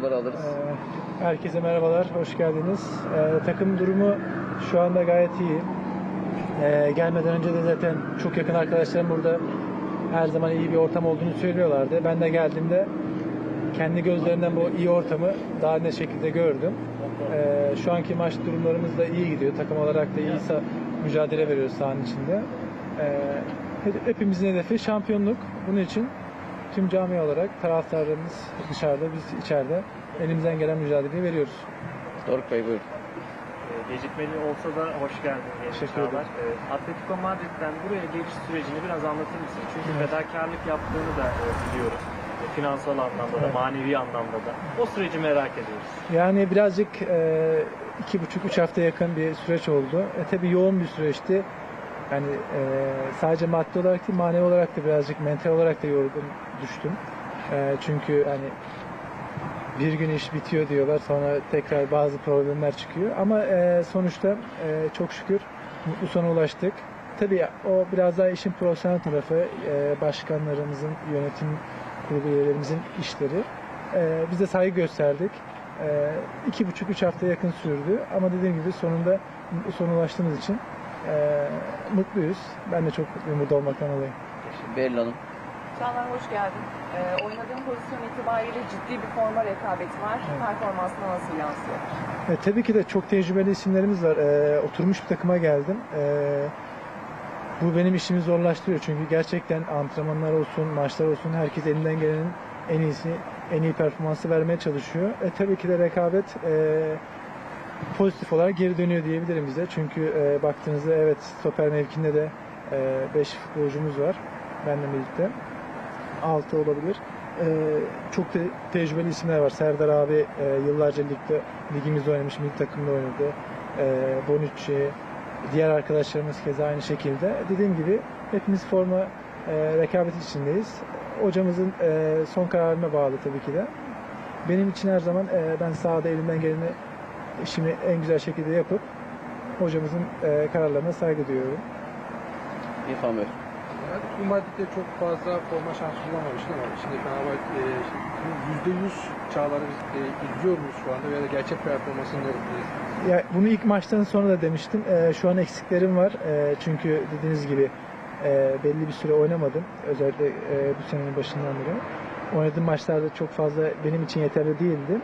soruları alırız. Ee, Herkese merhabalar, hoş geldiniz. Ee, takım durumu şu anda gayet iyi. Ee, gelmeden önce de zaten çok yakın arkadaşlarım burada her zaman iyi bir ortam olduğunu söylüyorlardı. Ben de geldiğimde kendi gözlerinden bu iyi ortamı daha net şekilde gördüm. Şu anki maç durumlarımız da iyi gidiyor. Takım olarak da iyi mücadele veriyoruz sahanın içinde. He- hepimizin hedefi şampiyonluk. Bunun için tüm cami olarak taraftarlarımız dışarıda, biz içeride elimizden gelen mücadeleyi veriyoruz. Doruk Bey buyurun. Ee, Gecikmeli olsa da hoş geldin diye Teşekkür ederim. Ee, Atletico Madrid'den buraya geliş sürecini biraz anlatır mısın? Çünkü fedakarlık yaptığını da e, biliyoruz. E, Finansal anlamda da, Evet. manevi anlamda da. O süreci merak ediyoruz. Yani birazcık e, iki buçuk, üç hafta yakın bir süreç oldu. E, tabii yoğun bir süreçti. Yani e, sadece maddi olarak değil, manevi olarak da birazcık mental olarak da yorgun düştüm. E, çünkü hani bir gün iş bitiyor diyorlar, sonra tekrar bazı problemler çıkıyor. Ama e, sonuçta e, çok şükür mutlu sona ulaştık. Tabii o biraz daha işin profesyonel tarafı, e, başkanlarımızın, yönetim kurulu üyelerimizin işleri. E, biz de saygı gösterdik. E, iki buçuk, üç hafta yakın sürdü. Ama dediğim gibi sonunda sona ulaştığımız için e, mutluyuz. Ben de çok mutluyum burada olmaktan dolayı. Beril Hanım. Çağlar hoş geldin. Ee, oynadığın pozisyon itibariyle ciddi bir forma rekabeti var. Evet. Performansına nasıl yansıyor? E, tabii ki de çok tecrübeli isimlerimiz var. E, oturmuş bir takıma geldim. E, bu benim işimi zorlaştırıyor çünkü gerçekten antrenmanlar olsun, maçlar olsun herkes elinden gelenin en iyisi, en iyi performansı vermeye çalışıyor. E, tabii ki de rekabet e, pozitif olarak geri dönüyor diyebilirim bize. Çünkü e, baktığınızda evet stoper mevkinde de 5 futbolcumuz var benimle birlikte. 6 olabilir. E, çok te- tecrübeli isimler var. Serdar abi e, yıllarca ligde ligimizde oynamış, milli takımda oynadı. E, Bonucci, diğer arkadaşlarımız keza aynı şekilde. Dediğim gibi hepimiz forma e, rekabet içindeyiz. Hocamızın e, son kararına bağlı tabii ki de. Benim için her zaman e, ben sahada elimden geleni işimi en güzel şekilde yapıp hocamızın e, kararlarına saygı duyuyorum. İrfan Bey. Bu Madrid'de çok fazla forma şansı bulamamıştım ama şimdi Fenerbahçe e, yüzde yüz çağları biz e, izliyor muyuz şu anda veya gerçek performansını e, Ya bunu ilk maçtan sonra da demiştim. Ee, şu an eksiklerim var. Ee, çünkü dediğiniz gibi e, belli bir süre oynamadım. Özellikle e, bu senenin başından beri. Oynadığım maçlarda çok fazla benim için yeterli değildi.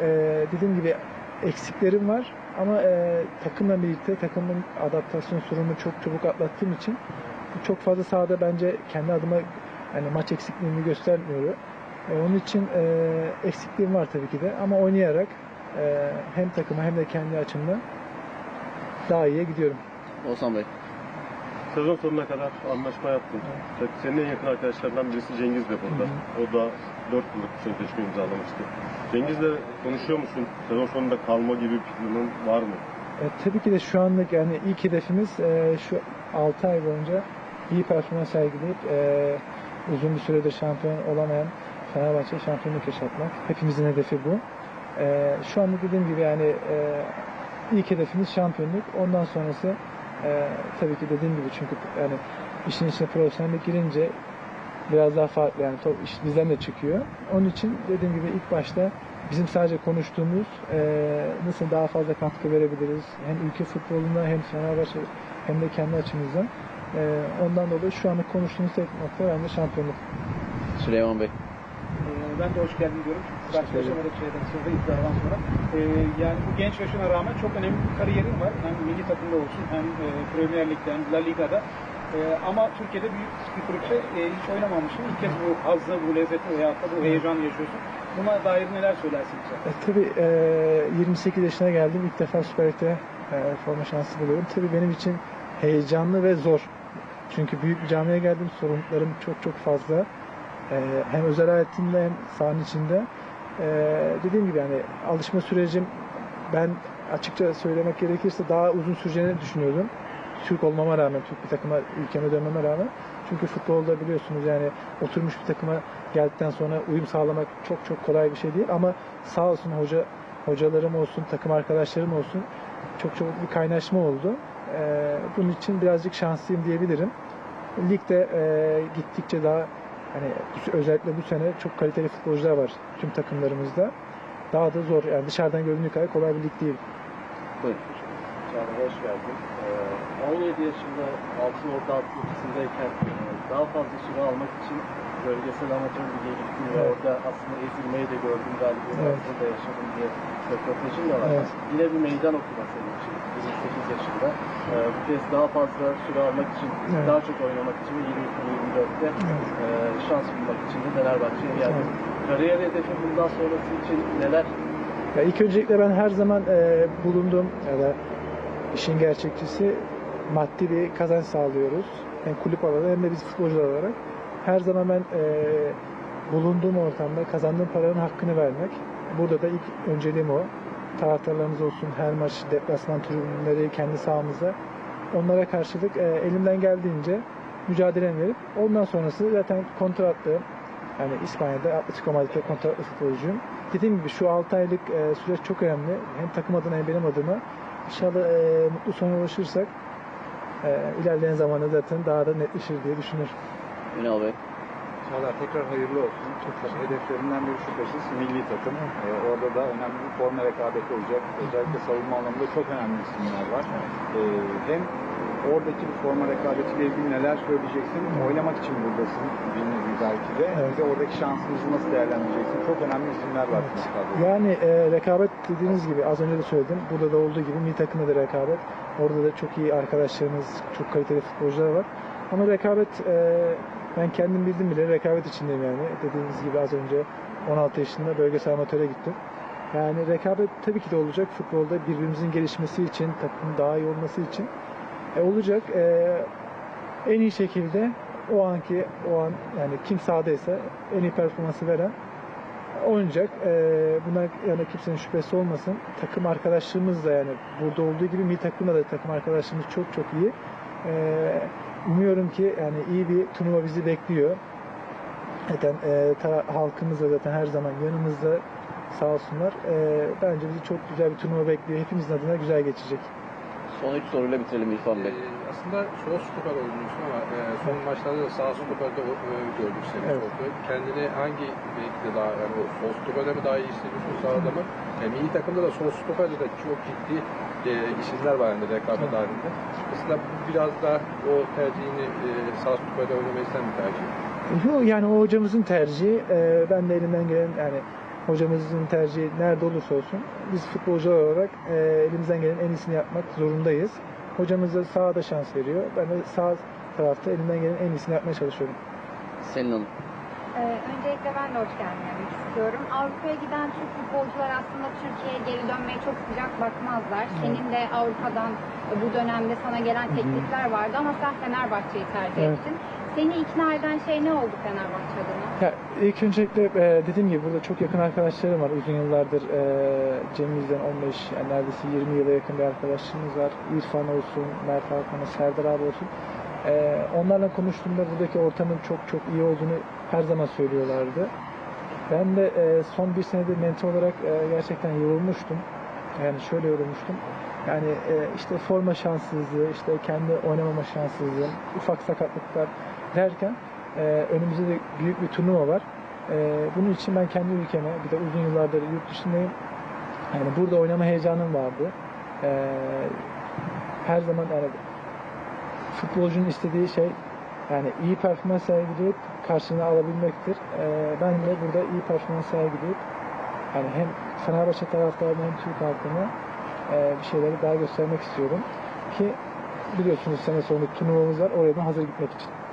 Ee, dediğim gibi eksiklerim var ama e, takımla birlikte takımın adaptasyon sorununu çok çabuk atlattığım için çok fazla sahada bence kendi adıma hani maç eksikliğini göstermiyor. E, onun için e, eksikliğim var tabii ki de ama oynayarak e, hem takıma hem de kendi açımdan daha iyiye gidiyorum. Oğuzhan Bey. Sezon sonuna kadar anlaşma yaptın. Senin en yakın arkadaşlarından birisi Cengiz de burada. O da 4 yıllık sözleşme imzalamıştı. Cengiz'le konuşuyor musun? Sezon sonunda kalma gibi bir planın var mı? E, tabii ki de şu anlık yani ilk hedefimiz e, şu 6 ay boyunca iyi performans sergileyip e, uzun bir süredir şampiyon olamayan Fenerbahçe şampiyonluk yaşatmak. Hepimizin hedefi bu. E, şu anda dediğim gibi yani e, ilk hedefimiz şampiyonluk. Ondan sonrası e, tabii ki dediğim gibi çünkü yani işin içine profesyonellik girince biraz daha farklı yani top iş bizden de çıkıyor. Onun için dediğim gibi ilk başta bizim sadece konuştuğumuz eee, nasıl daha fazla katkı verebiliriz hem ülke futboluna hem Fenerbahçe hem de kendi açımızdan. Eee, ondan dolayı şu anda konuştuğumuz tek nokta bence şampiyonluk. Süleyman Bey. Ee, Ben de hoş geldin diyorum. Karşılaşamadık şeyden sonra iddiadan sonra. Ee, yani bu genç yaşına rağmen çok önemli bir kariyerin var. Hem milli takımda olsun hem e, Premier Lig'de hem La Liga'da. Ee, ama Türkiye'de büyük bir kulüpte e, hiç oynamamışsın. İlk kez bu hazzı, bu lezzeti veyahut da bu heyecanı yaşıyorsun. Buna dair neler söylersin bize? E, tabii eee, 28 yaşına geldim. İlk defa Süper Lig'de eee, forma şansı buluyorum. Tabii benim için heyecanlı ve zor. Çünkü büyük bir camiye geldim. Sorumluluklarım çok çok fazla. Eee, hem özel hayatımda hem sahanın içinde. Eee, dediğim gibi yani alışma sürecim ben açıkça söylemek gerekirse daha uzun süreceğini düşünüyordum. Türk olmama rağmen, Türk bir takıma ülkeme dönmeme rağmen. Çünkü futbolda biliyorsunuz yani oturmuş bir takıma geldikten sonra uyum sağlamak çok çok kolay bir şey değil ama sağ olsun hoca hocalarım olsun, takım arkadaşlarım olsun çok çok bir kaynaşma oldu. Ee, bunun için birazcık şanslıyım diyebilirim. Ligde e, gittikçe daha hani özellikle bu sene çok kaliteli futbolcular var tüm takımlarımızda. daha da zor. Yani dışarıdan göründüğü kadar kolay bir lig değil. Buyurun. Çağla hoş geldin. Ee, 17 yaşında Altın Orta atletizmdeyken e, daha fazla süre almak için bölgesel amatör lige gittin ve Evet. orada aslında ezilmeyi de gördüm galiba. Evet. Evet. da yaşadım diye röportajın da var. Evet. Yine bir meydan okuma senin için 28 yaşında. Ee, bu kez daha fazla süre almak için, Evet. daha çok oynamak için 22-24'te Evet. e, şans bulmak için de Fenerbahçe'ye geldin. Kariyer hedefi bundan sonrası için neler? Ya ilk öncelikle ben her zaman e, bulunduğum ya da işin gerçekçisi maddi bir kazanç sağlıyoruz. Hem kulüp olarak hem de biz futbolcular olarak. Her zaman ben e, bulunduğum ortamda kazandığım paranın hakkını vermek. Burada da ilk önceliğim o. Taraftarlarımız olsun, her maç deplasman tribünleri, kendi sahamızda. Onlara karşılık e, elimden geldiğince mücadelemi verip ondan sonrası zaten kontratlı. Yani İspanya'da Atletico Madrid'de kontratlı futbolcuyum. Dediğim gibi şu 6 aylık e, süreç çok önemli. Hem takım adına hem benim adıma. İnşallah e, mutlu sona ulaşırsak e, ilerleyen zamanda zaten daha da netleşir diye düşünüyorum. Ünal Bey. Çağlar tekrar hayırlı olsun. Çok hedeflerinden biri şüphesiz milli takım. Ee, orada da önemli bir forma rekabeti olacak. Özellikle savunma alanında çok önemli isimler var. Ee, hem oradaki bir forma rekabetiyle ilgili neler söyleyeceksin? Oynamak için buradasın nevi belki de. Evet. Bir de oradaki şansınızı nasıl değerlendireceksin? Çok önemli isimler var. Evet. Yani e, rekabet dediğiniz gibi az önce de söyledim. Burada da olduğu gibi milli takımda da rekabet. Orada da çok iyi arkadaşlarımız, çok kaliteli futbolcular var. Ama rekabet e, ben kendim bildim bile rekabet içindeyim yani. Dediğiniz gibi az önce 16 yaşında bölgesel amatöre gittim. Yani rekabet tabii ki de olacak futbolda birbirimizin gelişmesi için, takımın daha iyi olması için. E, olacak. E, en iyi şekilde o anki o an yani kim sahadaysa en iyi performansı veren oynayacak. Ee, buna yani kimsenin şüphesi olmasın. Takım arkadaşlığımız da yani burada olduğu gibi milli takımda da takım arkadaşlığımız çok çok iyi. Ee, umuyorum ki yani iyi bir turnuva bizi bekliyor. Zaten e, ta- halkımız da zaten her zaman yanımızda sağ olsunlar. Ee, bence bizi çok güzel bir turnuva bekliyor. Hepimizin adına güzel geçecek. Son üç soruyla bitirelim İrfan Bey. Ee, aslında sol stoper oyuncusun ama e, son maçlarda da sağ stoperde e, gördük seni Evet. Kendini hangi mevkide daha yani sol stoperde mi daha iyi hissediyorsun sağda mı? E, milli takımda da sol stoperde de çok ciddi e, isimler var yani rekabet Evet. halinde. Aslında bu biraz da o tercihini e, sağ stoperde oynamayı sen mi tercih? Yok yani o hocamızın tercihi. Ee, ben de elimden gelen yani hocamızın tercihi nerede olursa olsun biz futbolcular olarak e, elimizden gelen en iyisini yapmak zorundayız. Hocamız da sağda şans veriyor. Ben de sağ tarafta elimden gelen en iyisini yapmaya çalışıyorum. Selin Hanım. Ee, öncelikle ben de hoş geldin demek istiyorum. Avrupa'ya giden Türk futbolcular aslında Türkiye'ye geri dönmeye çok sıcak bakmazlar. Senin de Avrupa'dan bu dönemde sana gelen teklifler vardı ama sen Fenerbahçe'yi tercih Evet. ettin. Seni ikna eden şey ne oldu Fenerbahçe adına? Ya ilk öncelikle e, dediğim gibi burada çok yakın arkadaşlarım var. Uzun yıllardır e, Cemil'den 15 yani neredeyse 20 yıla yakın bir arkadaşlığımız var. İrfan olsun, Mert Hakan'ı, Serdar abi olsun. E, onlarla konuştuğumda buradaki ortamın çok çok iyi olduğunu her zaman söylüyorlardı. Ben de e, son bir senedir mental olarak e, gerçekten yorulmuştum. Yani şöyle yorulmuştum. Yani e, işte forma şanssızlığı, işte kendi oynamama şanssızlığı, ufak sakatlıklar derken e, önümüzde de büyük bir turnuva var. E, bunun için ben kendi ülkeme, bir de uzun yıllardır yurt dışındayım. Yani burada oynama heyecanım vardı. E, her zaman yani futbolcunun istediği şey yani iyi performans sergileyip karşılığını alabilmektir. E, ben de burada iyi performans sergileyip yani hem Fenerbahçe taraftarına hem Türk halkına e, bir şeyleri daha göstermek istiyorum. Ki biliyorsunuz sene sonu turnuvamız var. Oraya da hazır gitmek için.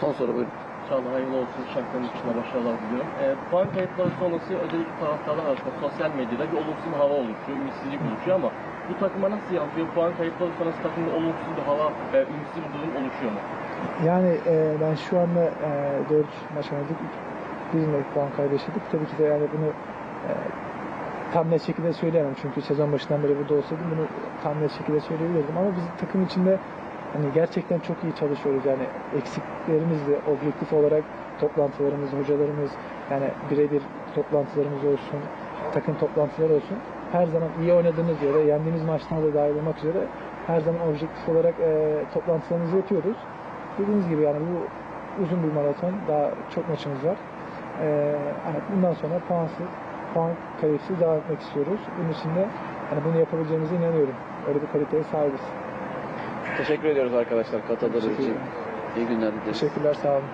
Son soru buyurun. Çağla hayırlı olsun. Şampiyonluk için başarılar diliyorum. E, puan kayıpları sonrası özellikle taraftarlar arasında sosyal medyada bir olumsuz hava oluşuyor, ümitsizlik oluşuyor ama bu takıma nasıl yansıyor? Puan kayıpları sonrası takımda olumsuz bir hava, e, ümitsizlik bir durum oluşuyor mu? Yani e, ben şu anda e, 4 maç oynadık. Bir net puan kaybettik. Tabii ki de yani bunu e, tam net şekilde söyleyemem. Çünkü sezon başından beri burada olsaydım bunu tam net şekilde söyleyebilirdim. Ama biz takım içinde hani gerçekten çok iyi çalışıyoruz. Yani eksiklerimiz de objektif olarak toplantılarımız, hocalarımız yani birebir toplantılarımız olsun, takım toplantıları olsun. Her zaman iyi oynadığımız yere, yendiğimiz maçlara da dahil olmak üzere her zaman objektif olarak e, toplantılarımızı yapıyoruz. Dediğiniz gibi yani bu uzun bir maraton. Daha çok maçımız var. Ee, hani bundan sonra puansız puan kayıpsız devam etmek istiyoruz. Bunun için de hani bunu yapabileceğimize inanıyorum. Öyle bir kaliteye sahibiz. Teşekkür ediyoruz arkadaşlar katıldığınız için. İyi günler dileriz. Teşekkürler, sağ olun.